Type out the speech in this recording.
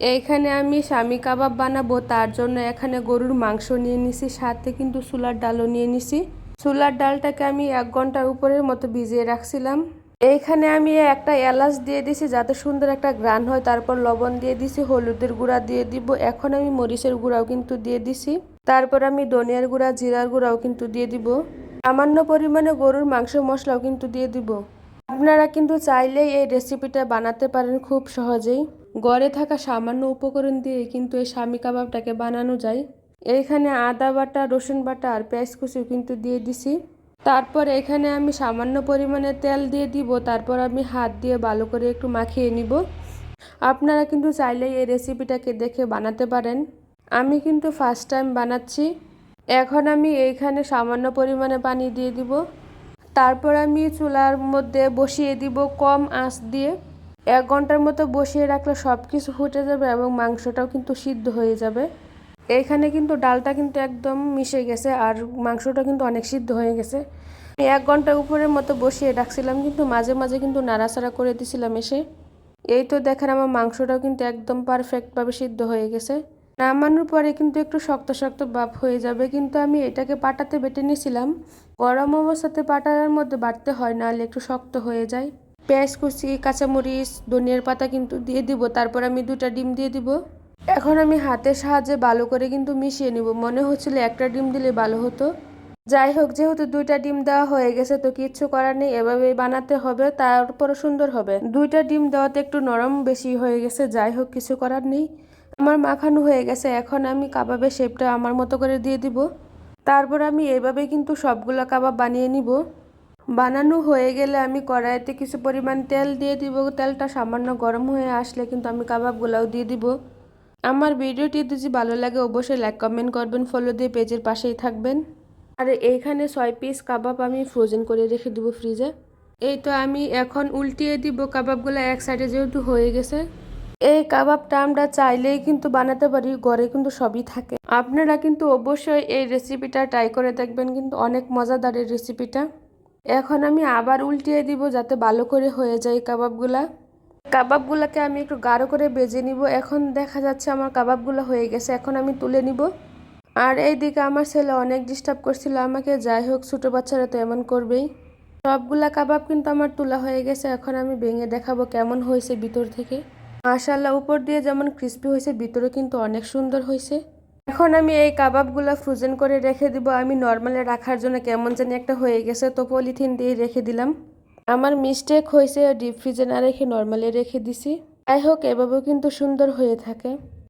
এইখানে আমি স্বামী কাবাব বানাবো, তার জন্য এখানে গরুর মাংস নিয়ে নিছি, সাথে কিন্তু চুলার ডালও নিয়ে নিছি। চুলার ডালটাকে আমি এক ঘণ্টার উপরের মতো ভিজিয়ে রাখছিলাম। এইখানে আমি একটা এলাচ দিয়ে দিছি, যাতে সুন্দর একটা গ্রান হয়। তারপর লবণ দিয়ে দিছি, হলুদের গুঁড়া দিয়ে দিব। এখন আমি মরিচের গুঁড়াও কিন্তু দিয়ে দিছি। তারপর আমি ধনিয়ার গুঁড়া, জিরার গুঁড়াও কিন্তু দিয়ে দিব। সামান্য পরিমাণে গরুর মাংস মশলাও কিন্তু দিয়ে দিব। আপনারা কিন্তু চাইলেই এই রেসিপিটা বানাতে পারেন খুব সহজেই। গড়ে থাকা সামান্য উপকরণ দিয়ে কিন্তু এই স্বামী কাবাবটাকে বানানো যায়। এইখানে আদা বাটা, রসুন বাটা আর পেঁয়াজ কুচিও কিন্তু দিয়ে দিছি। তারপর এখানে আমি সামান্য পরিমাণে তেল দিয়ে দিব, তারপর আমি হাত দিয়ে ভালো করে একটু মাখিয়ে নিব। আপনারা কিন্তু চাইলেই এই রেসিপিটাকে দেখে বানাতে পারেন। আমি কিন্তু ফার্স্ট টাইম বানাচ্ছি। এখন আমি এইখানে সামান্য পরিমাণে পানি দিয়ে দিব। তারপর আমি চুলার মধ্যে বসিয়ে দিব কম আঁচ দিয়ে। এক ঘণ্টার মতো বসিয়ে রাখলে সব কিছু ফুটে যাবে এবং মাংসটাও কিন্তু সিদ্ধ হয়ে যাবে। এইখানে কিন্তু ডালটা কিন্তু একদম মিশে গেছে আর মাংসটা কিন্তু অনেক সিদ্ধ হয়ে গেছে। এক ঘণ্টা উপরের মতো বসিয়ে রাখছিলাম কিন্তু মাঝে মাঝে কিন্তু নাড়াচাড়া করে দিছিলাম এসে। এই তো দেখেন আমার মাংসটাও কিন্তু একদম পারফেক্টভাবে সিদ্ধ হয়ে গেছে। নামানোর পরে কিন্তু একটু শক্ত শক্ত ভাব হয়ে যাবে কিন্তু আমি এটাকে পাটাতে বেটে নিয়েছিলাম গরম অবস্থাতে পাটার মধ্যে বাটতে হয়, নাহলে একটু শক্ত হয়ে যায়। পেঁয়াজ কুচি, কাঁচামরিচ, ধনিয়ার পাতা কিন্তু দিয়ে দিব, তারপর আমি দুটা ডিম দিয়ে দিব। এখন আমি হাতের সাহায্যে ভালো করে কিন্তু মিশিয়ে নিব, মনে হচ্ছিল একটা ডিম দিলে ভালো হতো। যাই হোক, যেহেতু দুইটা ডিম দেওয়া হয়ে গেছে, তো কিচ্ছু করার নেই, এভাবেই বানাতে হবে তারপরে সুন্দর হবে। দুইটা ডিম দেওয়াতে একটু নরম বেশি হয়ে গেছে, যাই হোক, কিছু করার নেই। আমার মাখানো হয়ে গেছে, এখন আমি কাবাবের শেপটা আমার মতো করে দিয়ে দিব। তারপর আমি এভাবে কিন্তু সবগুলো কাবাব বানিয়ে নিব। বানানো হয়ে গেলে আমি কড়াইতে কিছু পরিমাণ তেল দিয়ে দিব। তেলটা সামান্য গরম হয়ে আসলে কিন্তু আমি কাবাবগুলোও দিয়ে দিব। আমার ভিডিওটি যদি ভালো লাগে অবশ্যই লাইক, কমেন্ট করবেন। ফলো দিয়ে পেজের পাশেই থাকবেন। আর এইখানে ছয় পিস কাবাব আমি ফ্রোজেন করে রেখে দিব ফ্রিজে এই তো আমি এখন উল্টিয়ে দিব কাবাবগুলো এক সাইডে যেহেতু হয়ে গেছে। এই কাবাবটা আমরা চাইলেই কিন্তু বানাতে পারি, ঘরে কিন্তু সবই থাকে। আপনারা কিন্তু অবশ্যই এই রেসিপিটা ট্রাই করে দেখবেন, কিন্তু অনেক মজাদার এই রেসিপিটা এখন আমি আবার উল্টিয়ে দিব যাতে ভালো করে হয়ে যায় কাবাবগুলা। কাবাবগুলোকে আমি একটু গাঢ় করে বেজে নিব। এখন দেখা যাচ্ছে আমার কাবাবগুলো হয়ে গেছে, এখন আমি তুলে নিব। আর এইদিকে আমার ছেলে অনেক ডিস্টার্ব করছিল আমাকে। যাই হোক, ছোটো বাচ্চারা তো এমন করবেই। সবগুলা কাবাব কিন্তু আমার তোলা হয়ে গেছে, এখন আমি ভেঙে দেখাবো কেমন হয়েছে ভিতর থেকে। মাশাল্লাহ উপর দিয়ে যেমন ক্রিস্পি হয়েছে, ভিতরে কিন্তু অনেক সুন্দর হয়েছে। এখন আমি এই কাবাবগুলো ফ্রোজেন করে রেখে দিব। আমি নর্মালে রাখার জন্য কেমন জানি একটা হয়ে গেছে, তো পলিথিন দিয়ে রেখে দিলাম। আমার মিস্টেক হয়েছে ডিপ ফ্রিজে না রেখে নর্মালে রেখে দিছি। যাই হোক, এভাবেও কিন্তু সুন্দর হয়ে থাকে।